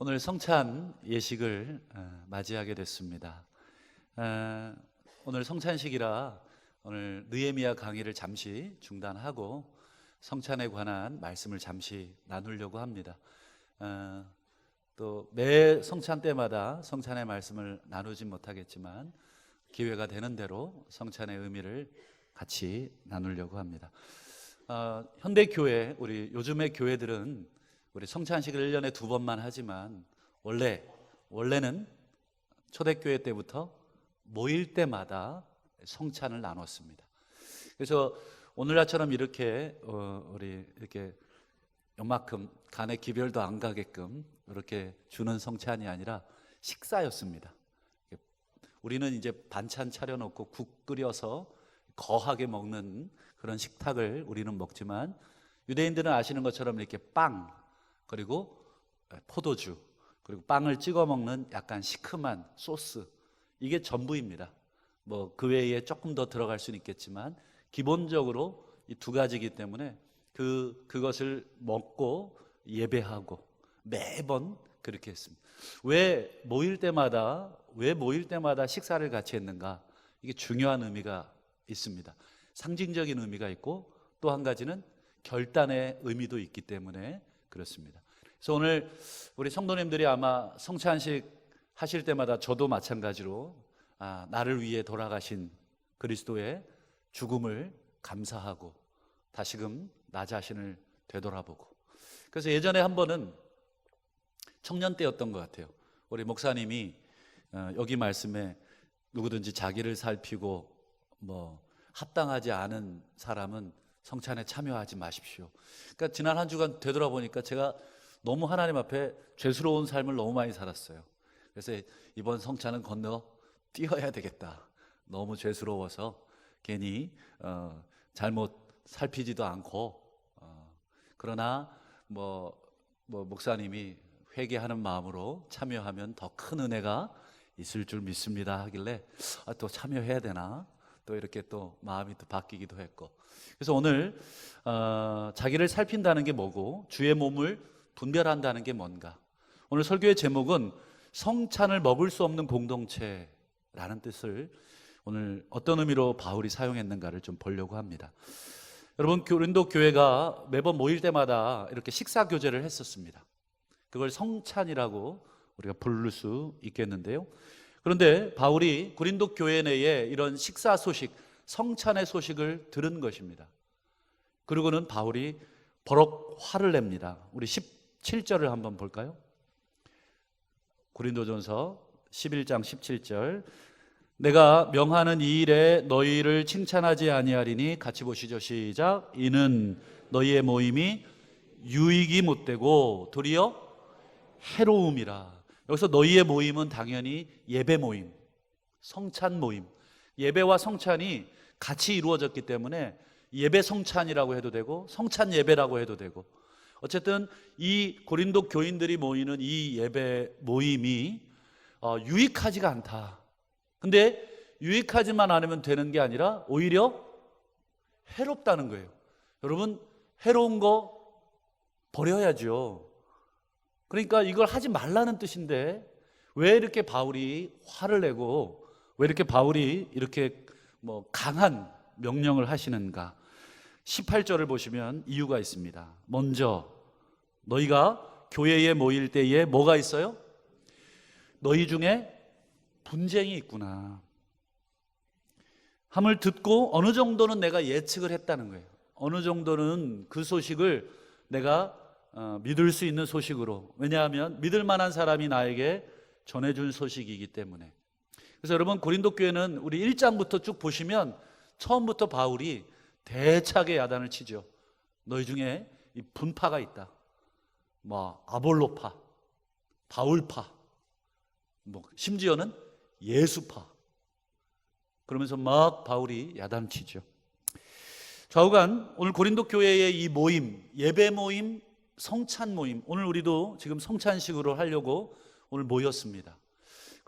오늘 성찬 예식을 어, 맞이하게 됐습니다. 어, 오늘 성찬식이라 오늘 느헤미야 강의를 잠시 중단하고 성찬에 관한 말씀을 잠시 나누려고 합니다. 어, 또매 성찬 때마다 성찬의 말씀을 나누지 못하겠지만 기회가 되는 대로 성찬의 의미를 같이 나누려고 합니다. 어, 현대 교회 우리 요즘의 교회들은 우리 성찬식을 1년에 두 번만 하지만 원래 원래는 초대교회 때부터 모일 때마다 성찬을 나눴습니다. 그래서 오늘날처럼 이렇게 어, 우리 이렇게 요만큼 간에 기별도 안 가게끔 이렇게 주는 성찬이 아니라 식사였습니다. 우리는 이제 반찬 차려놓고 국 끓여서 거하게 먹는 그런 식탁을 우리는 먹지만 유대인들은 아시는 것처럼 이렇게 빵 그리고 포도주 그리고 빵을 찍어 먹는 약간 시큼한 소스 이게 전부입니다. 뭐 그 외에 조금 더 들어갈 수는 있겠지만 기본적으로 이 두 가지이기 때문에 그 그것을 먹고 예배하고 매번 그렇게 했습니다. 왜 모일 때마다 왜 모일 때마다 식사를 같이 했는가? 이게 중요한 의미가 있습니다. 상징적인 의미가 있고 또 한 가지는 결단의 의미도 있기 때문에 그렇습니다. 그래서 오늘 우리 성도님들이 아마 성찬식 하실 때마다 저도 마찬가지로 아, 나를 위해 돌아가신 그리스도의 죽음을 감사하고 다시금 나 자신을 되돌아보고 그래서 예전에 한 번은 청년 때였던 것 같아요. 우리 목사님이 어, 여기 말씀에 누구든지 자기를 살피고 뭐 합당하지 않은 사람은 성찬에 참여하지 마십시오. 그러니까 지난 한 주간 되돌아보니까 제가 너무 하나님 앞에 죄스러운 삶을 너무 많이 살았어요. 그래서 이번 성찬은 건너 뛰어야 되겠다. 너무 죄스러워서 괜히 어, 잘못 살피지도 않고 어, 그러나 뭐, 뭐 목사님이 회개하는 마음으로 참여하면 더 큰 은혜가 있을 줄 믿습니다 하길래 아, 또 참여해야 되나 또 이렇게 또 마음이 또 바뀌기도 했고 그래서 오늘 어, 자기를 살핀다는 게 뭐고 주의 몸을 분별한다는 게 뭔가 오늘 설교의 제목은 성찬을 먹을 수 없는 공동체라는 뜻을 오늘 어떤 의미로 바울이 사용했는가를 좀 보려고 합니다. 여러분 고린도 교회가 매번 모일 때마다 이렇게 식사 교제를 했었습니다. 그걸 성찬이라고 우리가 부를 수 있겠는데요. 그런데 바울이 고린도 교회 내에 이런 식사 소식, 성찬의 소식을 들은 것입니다. 그리고는 바울이 버럭 화를 냅니다. 우리 17절을 한번 볼까요? 고린도전서 11장 17절 내가 명하는 이 일에 너희를 칭찬하지 아니하리니 같이 보시죠. 시작. 이는 너희의 모임이 유익이 못되고 도리어 해로움이라. 여기서 너희의 모임은 당연히 예배 모임, 성찬 모임. 예배와 성찬이 같이 이루어졌기 때문에 예배 성찬이라고 해도 되고 성찬 예배라고 해도 되고 어쨌든 이 고린도 교인들이 모이는 이 예배 모임이 어, 유익하지가 않다. 근데 유익하지만 않으면 되는 게 아니라 오히려 해롭다는 거예요. 여러분 해로운 거 버려야죠. 그러니까 이걸 하지 말라는 뜻인데 왜 이렇게 바울이 화를 내고 왜 이렇게 바울이 이렇게 뭐 강한 명령을 하시는가? 18절을 보시면 이유가 있습니다. 먼저 너희가 교회에 모일 때에 뭐가 있어요? 너희 중에 분쟁이 있구나. 함을 듣고 어느 정도는 내가 예측을 했다는 거예요. 어느 정도는 그 소식을 내가 어, 믿을 수 있는 소식으로. 왜냐하면 믿을 만한 사람이 나에게 전해준 소식이기 때문에. 그래서 여러분 고린도 교회는 우리 1장부터 쭉 보시면 처음부터 바울이 대차게 야단을 치죠. 너희 중에 이 분파가 있다. 뭐 아볼로파, 바울파, 뭐 심지어는 예수파. 그러면서 막 바울이 야단치죠. 좌우간 오늘 고린도 교회의 이 모임, 예배 모임, 성찬 모임, 오늘 우리도 지금 성찬식으로 하려고 오늘 모였습니다.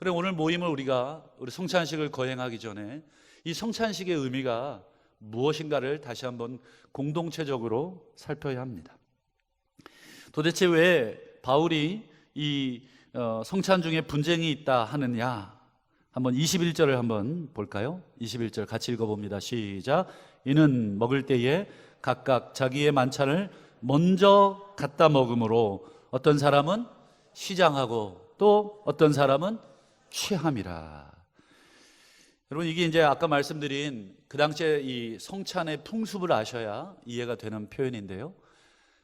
그래 오늘 모임을 우리가 우리 성찬식을 거행하기 전에 이 성찬식의 의미가 무엇인가를 다시 한번 공동체적으로 살펴야 합니다. 도대체 왜 바울이 이 어, 성찬 중에 분쟁이 있다 하느냐? 한번 21절을 한번 볼까요? 21절 같이 읽어봅니다. 시작. 이는 먹을 때에 각각 자기의 만찬을 먼저 갖다 먹으므로 어떤 사람은 시장하고 또 어떤 사람은 취함이라. 여러분 이게 이제 아까 말씀드린 그 당시에 이 성찬의 풍습을 아셔야 이해가 되는 표현인데요.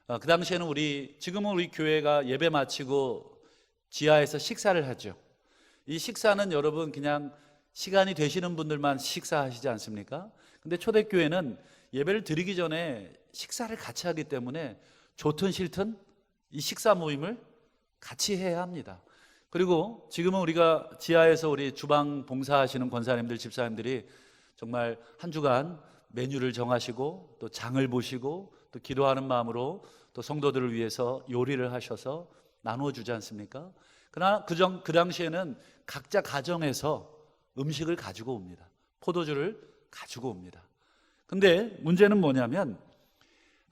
아, 그 당시에는 우리 지금은 우리 교회가 예배 마치고 지하에서 식사를 하죠. 이 식사는 여러분 그냥 시간이 되시는 분들만 식사하시지 않습니까? 근데 초대교회는 예배를 드리기 전에 식사를 같이 하기 때문에 좋든 싫든 이 식사 모임을 같이 해야 합니다. 그리고 지금은 우리가 지하에서 우리 주방 봉사하시는 권사님들, 집사님들이 정말 한 주간 메뉴를 정하시고 또 장을 보시고 또 기도하는 마음으로 또 성도들을 위해서 요리를 하셔서 나누어 주지 않습니까? 그러나 그, 정, 그 당시에는 각자 가정에서 음식을 가지고 옵니다. 포도주를 가지고 옵니다. 근데 문제는 뭐냐면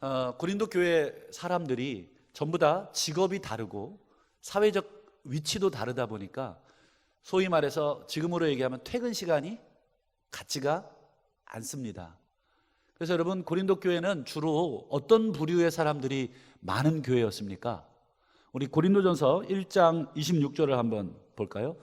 어, 고린도 교회 사람들이 전부 다 직업이 다르고 사회적 위치도 다르다 보니까 소위 말해서 지금으로 얘기하면 퇴근 시간이 같지가 않습니다. 그래서 여러분 고린도 교회는 주로 어떤 부류의 사람들이 많은 교회였습니까? 우리 고린도전서 1장 26절을 한번 볼까요?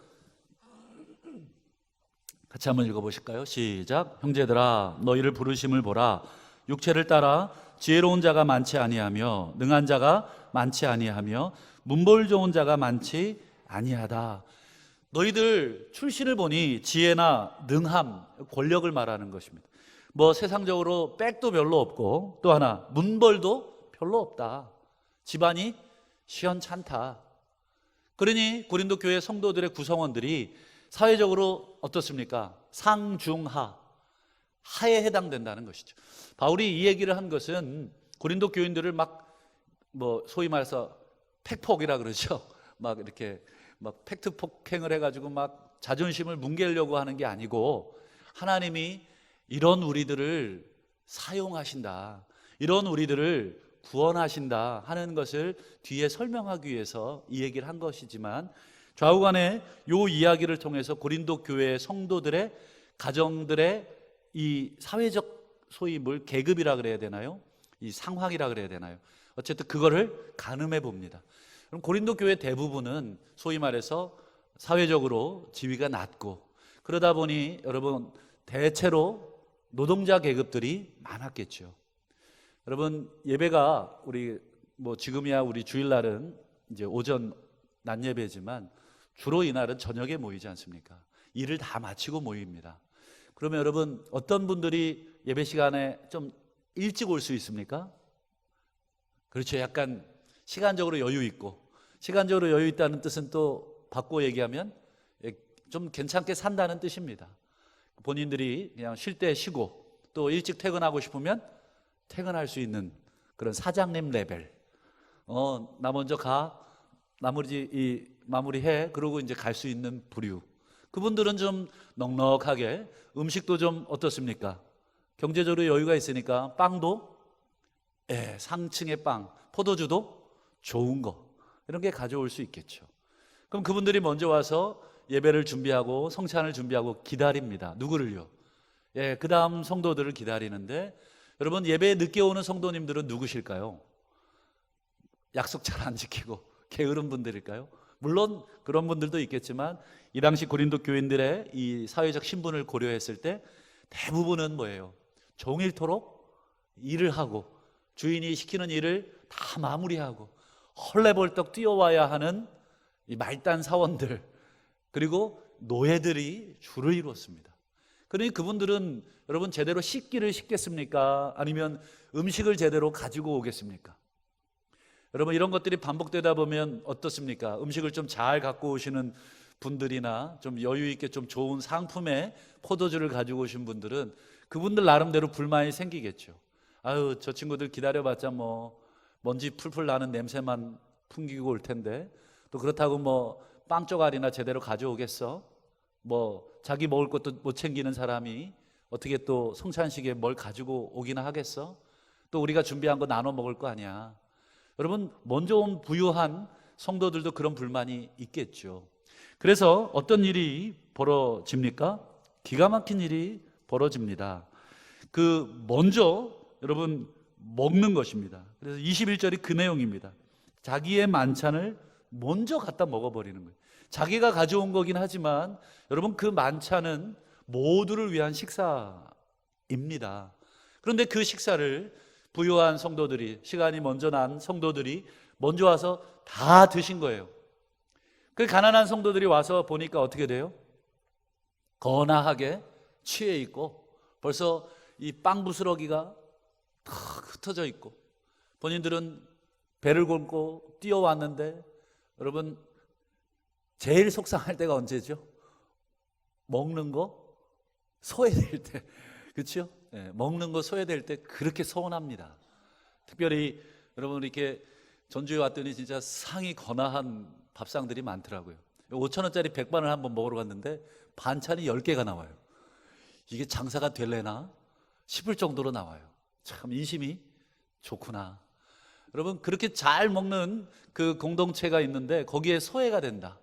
같이 한번 읽어 보실까요? 시작. 형제들아, 너희를 부르심을 보라. 육체를 따라 지혜로운 자가 많지 아니하며 능한 자가 많지 아니하며 문벌 좋은 자가 많지 아니하다. 너희들 출신을 보니 지혜나 능함, 권력을 말하는 것입니다. 뭐 세상적으로 백도 별로 없고 또 하나 문벌도 별로 없다. 집안이 시원찮다. 그러니 고린도 교회 성도들의 구성원들이 사회적으로 어떻습니까? 상중하 하에 해당된다는 것이죠. 바울이 이 얘기를 한 것은 고린도 교인들을 막 뭐 소위 말해서 팩폭이라 그러죠. 막 이렇게 막 팩트 폭행을 해가지고 막 자존심을 뭉개려고 하는 게 아니고 하나님이 이런 우리들을 사용하신다. 이런 우리들을 구원하신다 하는 것을 뒤에 설명하기 위해서 이 얘기를 한 것이지만 좌우간에 요 이야기를 통해서 고린도 교회 성도들의 가정들의 이 사회적 소위 뭘 계급이라 그래야 되나요? 이 상황이라 그래야 되나요? 어쨌든 그거를 가늠해 봅니다. 그럼 고린도 교회 대부분은 소위 말해서 사회적으로 지위가 낮고 그러다 보니 여러분 대체로 노동자 계급들이 많았겠죠. 여러분 예배가 우리 뭐 지금이야 우리 주일날은 이제 오전 낮 예배지만 주로 이날은 저녁에 모이지 않습니까? 일을 다 마치고 모입니다. 그러면 여러분 어떤 분들이 예배 시간에 좀 일찍 올 수 있습니까? 그렇죠. 약간 시간적으로 여유 있고 시간적으로 여유 있다는 뜻은 또 바꿔 얘기하면 예, 좀 괜찮게 산다는 뜻입니다. 본인들이 그냥 쉴 때 쉬고 또 일찍 퇴근하고 싶으면 퇴근할 수 있는 그런 사장님 레벨. 어, 나 먼저 가. 나머지 이 마무리해. 그러고 이제 갈 수 있는 부류. 그분들은 좀 넉넉하게 음식도 좀 어떻습니까? 경제적으로 여유가 있으니까 빵도 예, 상층의 빵, 포도주도 좋은 거 이런 게 가져올 수 있겠죠. 그럼 그분들이 먼저 와서 예배를 준비하고 성찬을 준비하고 기다립니다. 누구를요? 예, 그 다음 성도들을 기다리는데 여러분 예배에 늦게 오는 성도님들은 누구실까요? 약속 잘 안 지키고 게으른 분들일까요? 물론 그런 분들도 있겠지만 이 당시 고린도 교인들의 이 사회적 신분을 고려했을 때 대부분은 뭐예요? 종일토록 일을 하고 주인이 시키는 일을 다 마무리하고 헐레벌떡 뛰어와야 하는 이 말단 사원들 그리고 노예들이 주를 이루었습니다. 그러니 그분들은 여러분 제대로 씻기를 씻겠습니까? 아니면 음식을 제대로 가지고 오겠습니까? 여러분 이런 것들이 반복되다 보면 어떻습니까? 음식을 좀 잘 갖고 오시는 분들이나 좀 여유 있게 좀 좋은 상품의 포도주를 가지고 오신 분들은 그분들 나름대로 불만이 생기겠죠. 아유 저 친구들 기다려봤자 뭐 먼지 풀풀 나는 냄새만 풍기고 올 텐데 또 그렇다고 뭐빵 쪼가리나 제대로 가져오겠어? 뭐 자기 먹을 것도 못 챙기는 사람이 어떻게 또 성찬식에 뭘 가지고 오기나 하겠어? 또 우리가 준비한 거 나눠 먹을 거 아니야. 여러분 먼저 온 부유한 성도들도 그런 불만이 있겠죠. 그래서 어떤 일이 벌어집니까? 기가 막힌 일이 벌어집니다. 그 먼저 여러분 먹는 것입니다. 그래서 21절이 그 내용입니다. 자기의 만찬을 먼저 갖다 먹어버리는 거예요. 자기가 가져온 거긴 하지만 여러분 그 만찬은 모두를 위한 식사입니다. 그런데 그 식사를 부유한 성도들이 시간이 먼저 난 성도들이 먼저 와서 다 드신 거예요. 그 가난한 성도들이 와서 보니까 어떻게 돼요? 거나하게 취해 있고 벌써 이 빵 부스러기가 다 흩어져 있고 본인들은 배를 곪고 뛰어왔는데 여러분 제일 속상할 때가 언제죠? 먹는 거 소외될 때 그렇죠? 예, 먹는 거 소외될 때 그렇게 서운합니다. 특별히 여러분 이렇게 전주에 왔더니 진짜 상이 거나한 밥상들이 많더라고요. 5천 원짜리 백반을 한번 먹으러 갔는데 반찬이 10개가 나와요. 이게 장사가 될래나 싶을 정도로 나와요. 참 인심이 좋구나. 여러분 그렇게 잘 먹는 그 공동체가 있는데 거기에 소외가 된다.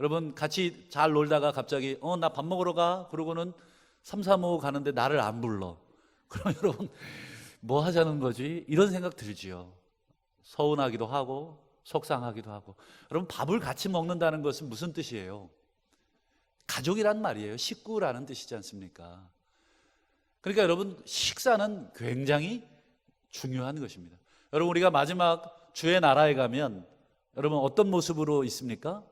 여러분 같이 잘 놀다가 갑자기 어 나 밥 먹으러 가 그러고는 3, 4, 5 가는데 나를 안 불러. 그럼 여러분 뭐 하자는 거지? 이런 생각 들지요. 서운하기도 하고 속상하기도 하고. 여러분 밥을 같이 먹는다는 것은 무슨 뜻이에요? 가족이란 말이에요. 식구라는 뜻이지 않습니까? 그러니까 여러분 식사는 굉장히 중요한 것입니다. 여러분 우리가 마지막 주의 나라에 가면 여러분 어떤 모습으로 있습니까?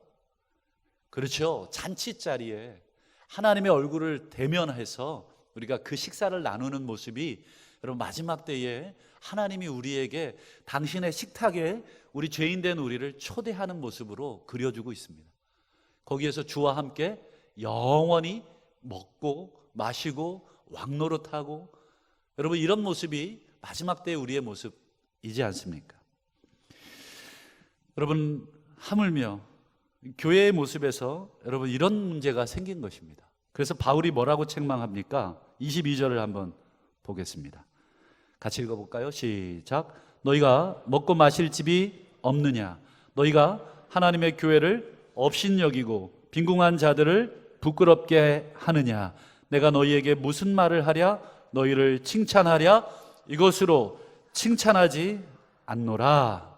그렇죠. 잔치 자리에 하나님의 얼굴을 대면해서 우리가 그 식사를 나누는 모습이 여러분 마지막 때에 하나님이 우리에게 당신의 식탁에 우리 죄인된 우리를 초대하는 모습으로 그려주고 있습니다. 거기에서 주와 함께 영원히 먹고 마시고 왕노릇하고 여러분 이런 모습이 마지막 때 우리의 모습이지 않습니까? 여러분 하물며 교회의 모습에서 여러분 이런 문제가 생긴 것입니다. 그래서 바울이 뭐라고 책망합니까? 22절을 한번 보겠습니다. 같이 읽어볼까요? 시작. 너희가 먹고 마실 집이 없느냐? 너희가 하나님의 교회를 업신여기고 빈궁한 자들을 부끄럽게 하느냐? 내가 너희에게 무슨 말을 하랴? 너희를 칭찬하랴? 이것으로 칭찬하지 않노라.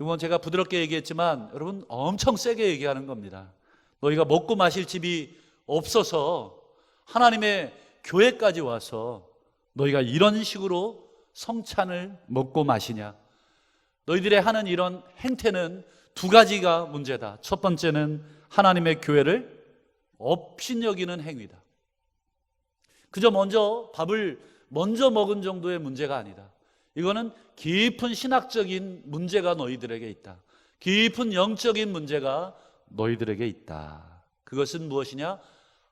이건 제가 부드럽게 얘기했지만 여러분 엄청 세게 얘기하는 겁니다. 너희가 먹고 마실 집이 없어서 하나님의 교회까지 와서 너희가 이런 식으로 성찬을 먹고 마시냐? 너희들의 하는 이런 행태는 두 가지가 문제다. 첫 번째는 하나님의 교회를 업신여기는 행위다. 그저 먼저 밥을 먼저 먹은 정도의 문제가 아니다. 이거는 깊은 신학적인 문제가 너희들에게 있다. 깊은 영적인 문제가 너희들에게 있다. 그것은 무엇이냐?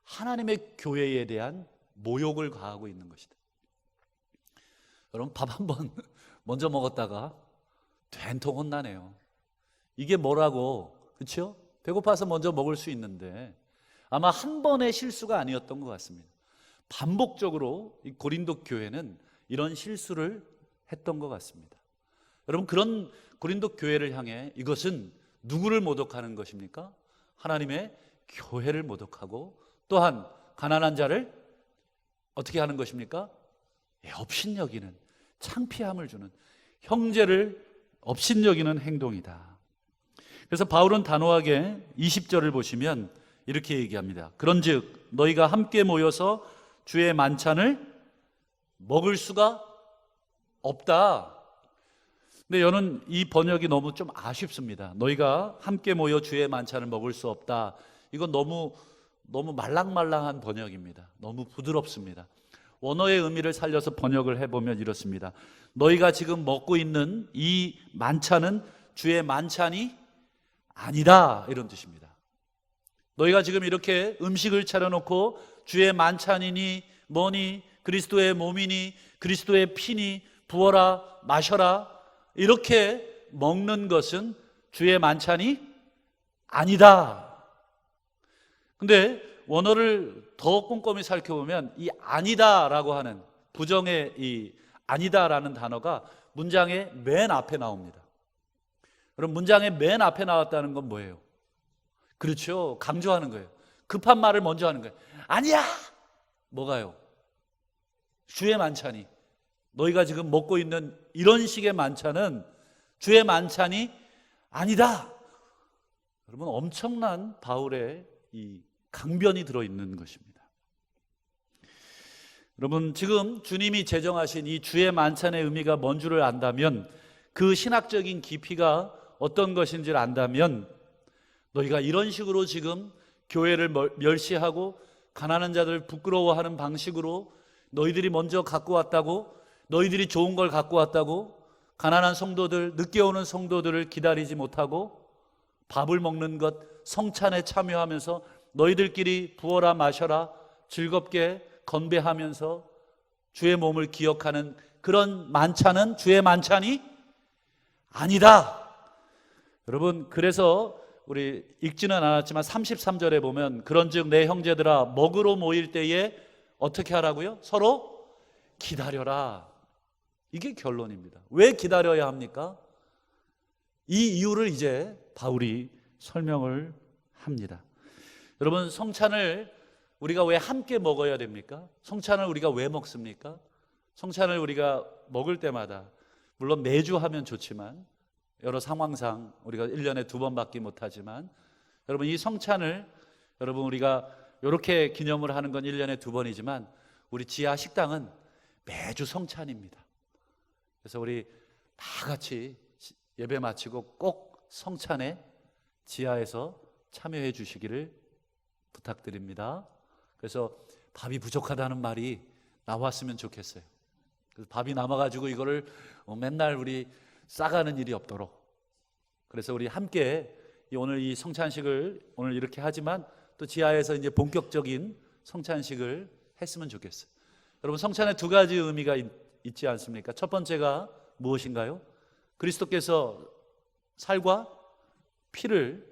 하나님의 교회에 대한 모욕을 가하고 있는 것이다. 여러분 밥 한 번 먼저 먹었다가 된통 혼나네요. 이게 뭐라고 그렇죠? 배고파서 먼저 먹을 수 있는데 아마 한 번의 실수가 아니었던 것 같습니다. 반복적으로 이 고린도 교회는 이런 실수를 했던 것 같습니다. 여러분 그런 고린도 교회를 향해 이것은 누구를 모독하는 것입니까? 하나님의 교회를 모독하고 또한 가난한 자를 어떻게 하는 것입니까? 예, 업신여기는 창피함을 주는 형제를 업신여기는 행동이다. 그래서 바울은 단호하게 20절을 보시면 이렇게 얘기합니다. 그런즉 너희가 함께 모여서 주의 만찬을 먹을 수가 없다. 근데 저는 이 번역이 너무 좀 아쉽습니다. 너희가 함께 모여 주의 만찬을 먹을 수 없다. 이건 너무 너무 말랑말랑한 번역입니다. 너무 부드럽습니다. 원어의 의미를 살려서 번역을 해보면 이렇습니다. 너희가 지금 먹고 있는 이 만찬은 주의 만찬이 아니다. 이런 뜻입니다. 너희가 지금 이렇게 음식을 차려놓고 주의 만찬이니 뭐니 그리스도의 몸이니 그리스도의 피니 부어라 마셔라 이렇게 먹는 것은 주의 만찬이 아니다. 근데 원어를 더 꼼꼼히 살펴보면 이 아니다라고 하는 부정의 이 아니다라는 단어가 문장의 맨 앞에 나옵니다. 여러분 문장의 맨 앞에 나왔다는 건 뭐예요? 그렇죠. 강조하는 거예요. 급한 말을 먼저 하는 거예요. 아니야. 뭐가요? 주의 만찬이 너희가 지금 먹고 있는 이런 식의 만찬은 주의 만찬이 아니다. 여러분 엄청난 바울의 이 강변이 들어 있는 것입니다. 여러분 지금 주님이 제정하신 이 주의 만찬의 의미가 뭔 줄을 안다면 그 신학적인 깊이가 어떤 것인지를 안다면 너희가 이런 식으로 지금 교회를 멀- 멸시하고 가난한 자들 부끄러워하는 방식으로 너희들이 먼저 갖고 왔다고 너희들이 좋은 걸 갖고 왔다고 가난한 성도들 늦게 오는 성도들을 기다리지 못하고 밥을 먹는 것 성찬에 참여하면서 너희들끼리 부어라 마셔라 즐겁게 건배하면서 주의 몸을 기억하는 그런 만찬은 주의 만찬이 아니다. 여러분 그래서 우리 읽지는 않았지만 33절에 보면 그런즉 내 형제들아 먹으러 모일 때에 어떻게 하라고요? 서로 기다려라. 이게 결론입니다. 왜 기다려야 합니까? 이 이유를 이제 바울이 설명을 합니다. 여러분 성찬을 우리가 왜 함께 먹어야 됩니까? 성찬을 우리가 왜 먹습니까? 성찬을 우리가 먹을 때마다 물론 매주 하면 좋지만 여러 상황상 우리가 1년에 두 번밖에 못 하지만 여러분 이 성찬을 여러분 우리가 이렇게 기념을 하는 건 1년에 두 번이지만 우리 지하 식당은 매주 성찬입니다. 그래서 우리 다 같이 시- 예배 마치고 꼭 성찬에 지하에서 참여해 주시기를 부탁드립니다. 그래서 밥이 부족하다는 말이 나왔으면 좋겠어요. 그래서 밥이 남아가지고 이거를 어, 맨날 우리 싸가는 일이 없도록. 그래서 우리 함께 이 오늘 이 성찬식을 오늘 이렇게 하지만 또 지하에서 이제 본격적인 성찬식을 했으면 좋겠어요. 여러분 성찬에 두 가지 의미가 있, 있지 않습니까? 첫 번째가 무엇인가요? 그리스도께서 살과 피를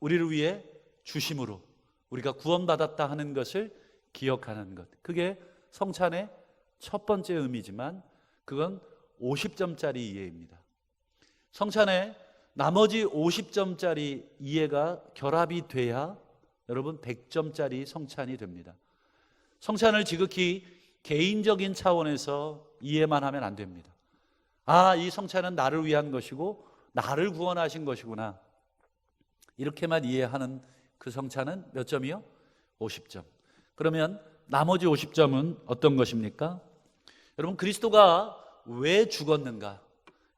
우리를 위해 주심으로 우리가 구원받았다 하는 것을 기억하는 것. 그게 성찬의 첫 번째 의미지만 그건 50점짜리 이해입니다. 성찬의 나머지 50점짜리 이해가 결합이 돼야 여러분 100점짜리 성찬이 됩니다. 성찬을 지극히 개인적인 차원에서 이해만 하면 안 됩니다. 아, 이 성찬은 나를 위한 것이고 나를 구원하신 것이구나. 이렇게만 이해하는 그 성찬은 몇 점이요? 50점. 그러면 나머지 50점은 어떤 것입니까? 여러분 그리스도가 왜 죽었는가?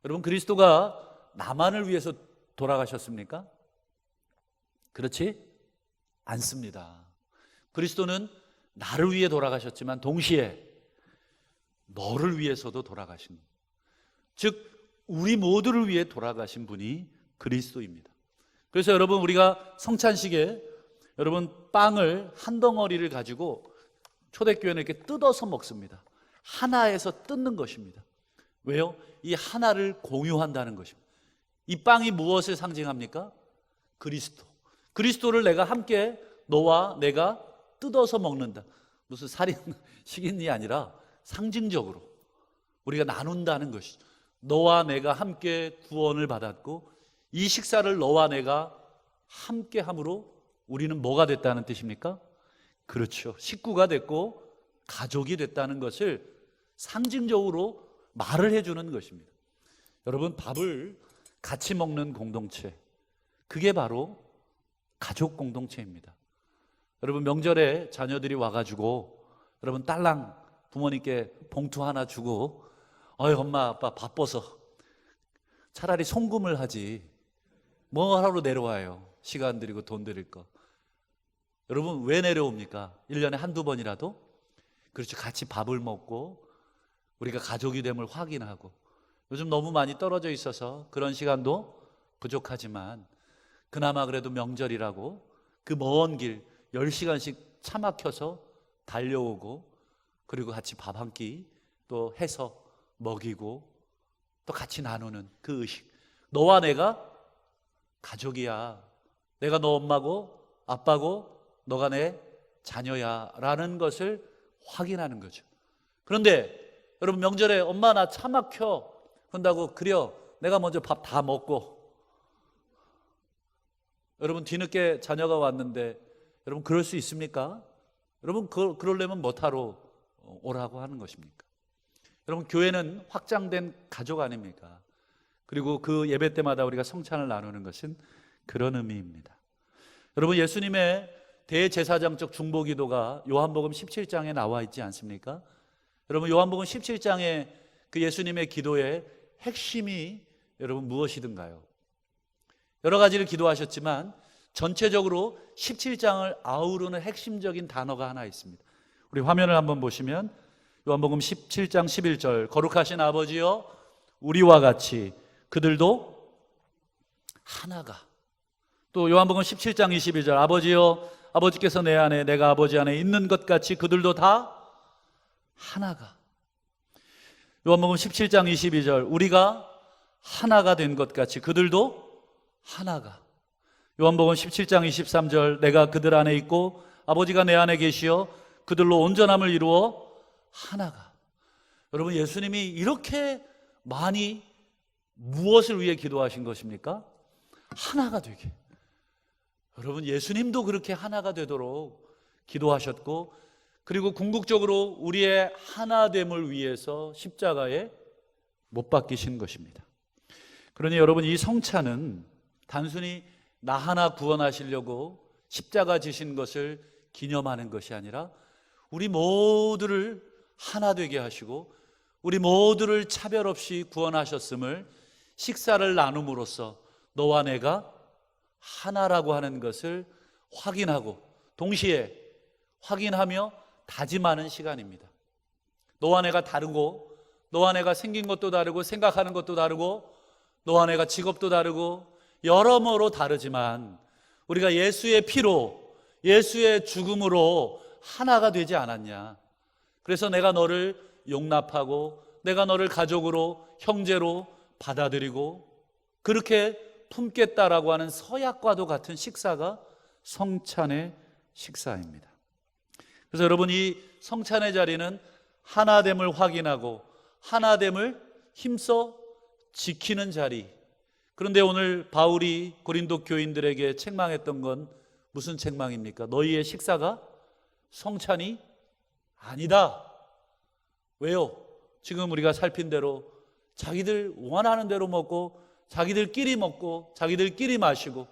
여러분 그리스도가 나만을 위해서 돌아가셨습니까? 그렇지 않습니다. 그리스도는 나를 위해 돌아가셨지만 동시에 너를 위해서도 돌아가신 즉 우리 모두를 위해 돌아가신 분이 그리스도입니다. 그래서 여러분 우리가 성찬식에 여러분 빵을 한 덩어리를 가지고 초대교회는 이렇게 뜯어서 먹습니다. 하나에서 뜯는 것입니다. 왜요? 이 하나를 공유한다는 것입니다. 이 빵이 무엇을 상징합니까? 그리스도. 그리스도를 내가 함께 너와 내가 뜯어서 먹는다. 무슨 살인 식인이 아니라 상징적으로 우리가 나눈다는 것이죠. 너와 내가 함께 구원을 받았고 이 식사를 너와 내가 함께 함으로 우리는 뭐가 됐다는 뜻입니까? 그렇죠. 식구가 됐고 가족이 됐다는 것을 상징적으로 말을 해주는 것입니다. 여러분, 밥을 같이 먹는 공동체. 그게 바로 가족 공동체입니다. 여러분, 명절에 자녀들이 와가지고 여러분, 딸랑 부모님께 봉투 하나 주고 어이, 엄마, 아빠 바빠서 차라리 송금을 하지. 뭐 하러 내려와요? 시간 들이고 돈 들일 거. 여러분, 왜 내려옵니까? 1년에 한두 번이라도? 그렇죠. 같이 밥을 먹고 우리가 가족이 됨을 확인하고 요즘 너무 많이 떨어져 있어서 그런 시간도 부족하지만 그나마 그래도 명절이라고 그 먼 길 10시간씩 차 막혀서 달려오고 그리고 같이 밥 한 끼 또 해서 먹이고 또 같이 나누는 그 의식. 너와 내가 가족이야. 내가 너 엄마고 아빠고 너가 내 자녀야. 라는 것을 확인하는 거죠. 그런데 여러분 명절에 엄마 나 차 막혀. 한다고 그려. 내가 먼저 밥 다 먹고 여러분 뒤늦게 자녀가 왔는데 여러분 그럴 수 있습니까? 여러분 그, 그러려면 뭐하러 오라고 하는 것입니까? 여러분 교회는 확장된 가족 아닙니까? 그리고 그 예배 때마다 우리가 성찬을 나누는 것은 그런 의미입니다. 여러분 예수님의 대제사장적 중보 기도가 요한복음 17장에 나와 있지 않습니까? 여러분 요한복음 17장에 그 예수님의 기도의 핵심이 여러분 무엇이든가요? 여러 가지를 기도하셨지만 전체적으로 17장을 아우르는 핵심적인 단어가 하나 있습니다. 우리 화면을 한번 보시면 요한복음 17장 11절 거룩하신 아버지여 우리와 같이 그들도 하나가. 또 요한복음 17장 22절 아버지여 아버지께서 내 안에 내가 아버지 안에 있는 것 같이 그들도 다 하나가. 요한복음 17장 22절 우리가 하나가 된 것 같이 그들도 하나가. 요한복음 17장 23절 내가 그들 안에 있고 아버지가 내 안에 계시어 그들로 온전함을 이루어 하나가. 여러분 예수님이 이렇게 많이 무엇을 위해 기도하신 것입니까? 하나가 되게 여러분 예수님도 그렇게 하나가 되도록 기도하셨고 그리고 궁극적으로 우리의 하나됨을 위해서 십자가에 못 박히신 것입니다. 그러니 여러분 이 성찬은 단순히 나 하나 구원하시려고 십자가 지신 것을 기념하는 것이 아니라 우리 모두를 하나 되게 하시고 우리 모두를 차별 없이 구원하셨음을 식사를 나눔으로써 너와 내가 하나라고 하는 것을 확인하고 동시에 확인하며 다짐하는 시간입니다. 너와 내가 다르고 너와 내가 생긴 것도 다르고 생각하는 것도 다르고 너와 내가 직업도 다르고 여러모로 다르지만 우리가 예수의 피로 예수의 죽음으로 하나가 되지 않았냐. 그래서 내가 너를 용납하고 내가 너를 가족으로 형제로 받아들이고 그렇게 품겠다라고 하는 서약과도 같은 식사가 성찬의 식사입니다. 그래서 여러분 이 성찬의 자리는 하나됨을 확인하고 하나됨을 힘써 지키는 자리. 그런데 오늘 바울이 고린도 교인들에게 책망했던 건 무슨 책망입니까? 너희의 식사가 성찬이 아니다. 왜요? 지금 우리가 살핀 대로 자기들 원하는 대로 먹고 자기들끼리 먹고 자기들끼리 마시고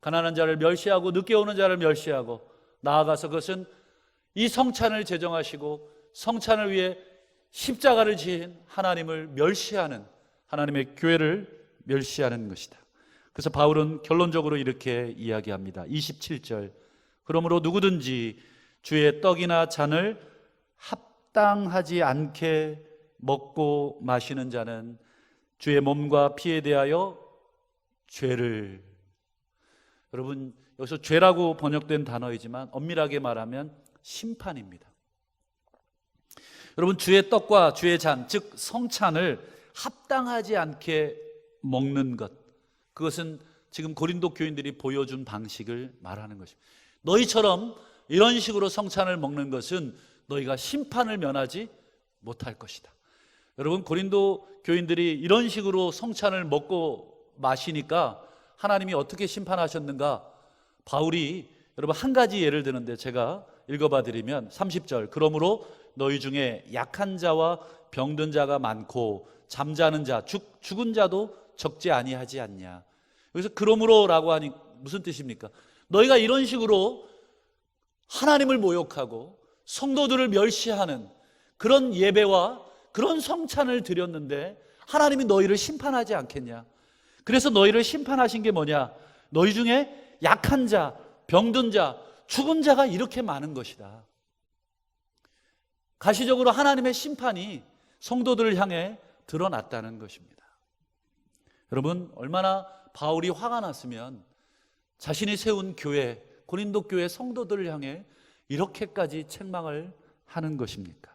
가난한 자를 멸시하고 늦게 오는 자를 멸시하고 나아가서 그것은 이 성찬을 제정하시고 성찬을 위해 십자가를 지은 하나님을 멸시하는 하나님의 교회를 멸시하는 것이다. 그래서 바울은 결론적으로 이렇게 이야기합니다. 27절. 그러므로 누구든지 주의 떡이나 잔을 합당하지 않게 먹고 마시는 자는 주의 몸과 피에 대하여 죄를 여러분 여기서 죄라고 번역된 단어이지만 엄밀하게 말하면 심판입니다. 여러분 주의 떡과 주의 잔, 즉 성찬을 합당하지 않게 먹는 것 그것은 지금 고린도 교인들이 보여준 방식을 말하는 것입니다. 너희처럼 이런 식으로 성찬을 먹는 것은 너희가 심판을 면하지 못할 것이다. 여러분 고린도 교인들이 이런 식으로 성찬을 먹고 마시니까 하나님이 어떻게 심판하셨는가? 바울이 여러분 한 가지 예를 드는데 제가 읽어봐 드리면 30절 그러므로 너희 중에 약한 자와 병든 자가 많고 잠자는 자 죽, 죽은 자도 적지 아니하지 않냐. 여기서 그러므로라고 하니 무슨 뜻입니까? 너희가 이런 식으로 하나님을 모욕하고 성도들을 멸시하는 그런 예배와 그런 성찬을 드렸는데 하나님이 너희를 심판하지 않겠냐? 그래서 너희를 심판하신 게 뭐냐? 너희 중에 약한 자, 병든 자, 죽은 자가 이렇게 많은 것이다. 가시적으로 하나님의 심판이 성도들을 향해 드러났다는 것입니다. 여러분, 얼마나 바울이 화가 났으면 자신이 세운 교회, 고린도 교회 성도들을 향해 이렇게까지 책망을 하는 것입니까?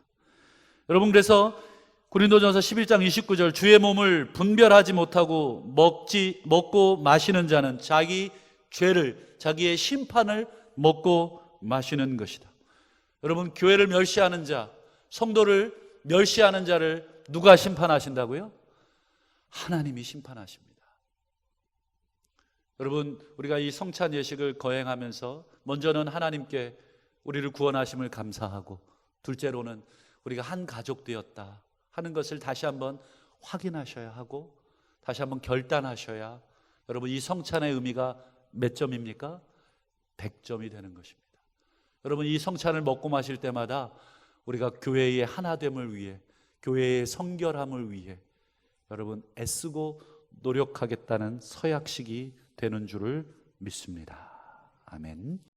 여러분 그래서 고린도전서 11장 29절 주의 몸을 분별하지 못하고 먹지 먹고 마시는 자는 자기 죄를 자기의 심판을 먹고 마시는 것이다. 여러분 교회를 멸시하는 자, 성도를 멸시하는 자를 누가 심판하신다고요? 하나님이 심판하십니다. 여러분, 우리가 이 성찬 예식을 거행하면서 먼저는 하나님께 우리를 구원하심을 감사하고 둘째로는 우리가 한 가족 되었다 하는 것을 다시 한번 확인하셔야 하고 다시 한번 결단하셔야 여러분 이 성찬의 의미가 몇 점입니까? 100점이 되는 것입니다. 여러분 이 성찬을 먹고 마실 때마다 우리가 교회의 하나됨을 위해 교회의 성결함을 위해 여러분 애쓰고 노력하겠다는 서약식이 되는 줄을 믿습니다. 아멘.